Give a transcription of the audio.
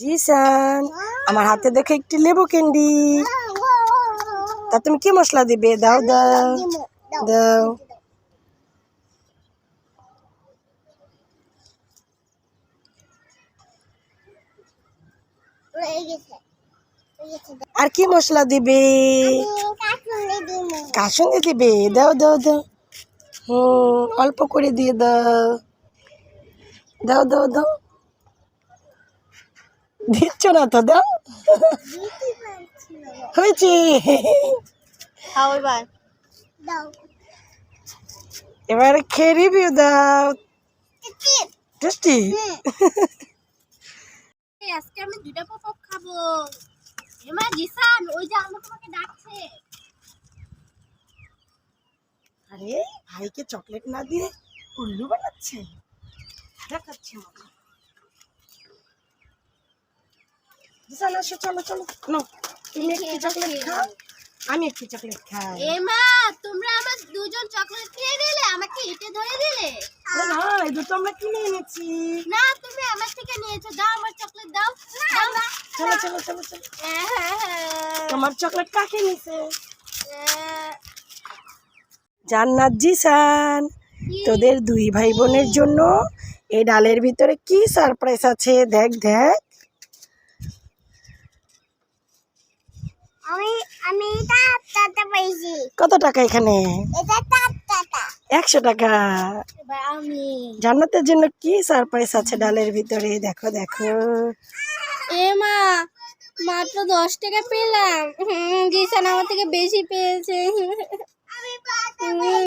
জিসান, আমার হাতে দেখে একটি লেবু ক্যান্ডি। তা তুমি কি মশলা দিবে? দাও দাও দাও। আর কি মশলা দিবে? কাসুন্দি দিবে। দাও দাও দাও। হুম, অল্প করে দিয়ে দাও। দাও দাও দাও। দিচ্ছ না তো দাও। হয়েছি। এবার। এবার খেয়ে রিভিউ দাও। টেস্টি। আজকে আমি দুটা পপ খাব। এমা জিসান ওই যে আম্মু তোমাকে ডাকছে। আরে ভাইকে চকলেট না দিয়ে উল্লু বানাচ্ছে? দেখাচ্ছে মনে চলো চলো। নো তুমি একটি চকলেট খাও আমি একটি চকলেট খাই। এমা তোমরা আমার দুজন চকলেট খেয়ে দিলে আমাকে ধরে দিলে? না আমরা কিনে এনেছি। না তুমি আমার থেকে নিয়েছো দাও আমার চকলেট দাও। চলো চলো চলো চলো। তোমার চকলেট কাকে নিছে? জান্নাত জিসান তোদের দুই ভাই বোনের জন্য এই ডালের ভিতরে কি সারপ্রাইজ আছে? দেখ দেখ। আমি আমি এটা পাইছি। কত টাকা এখানে? এটা আটটাটা একশো টাকা। এবার আমি জান্নাতের জন্য কি সারপ্রাইজ আছে ডালের ভিতরে? দেখো দেখো। মা মাত্র দশ টাকা পেলাম। হুম জিসান আমার থেকে বেশি পেয়েছে।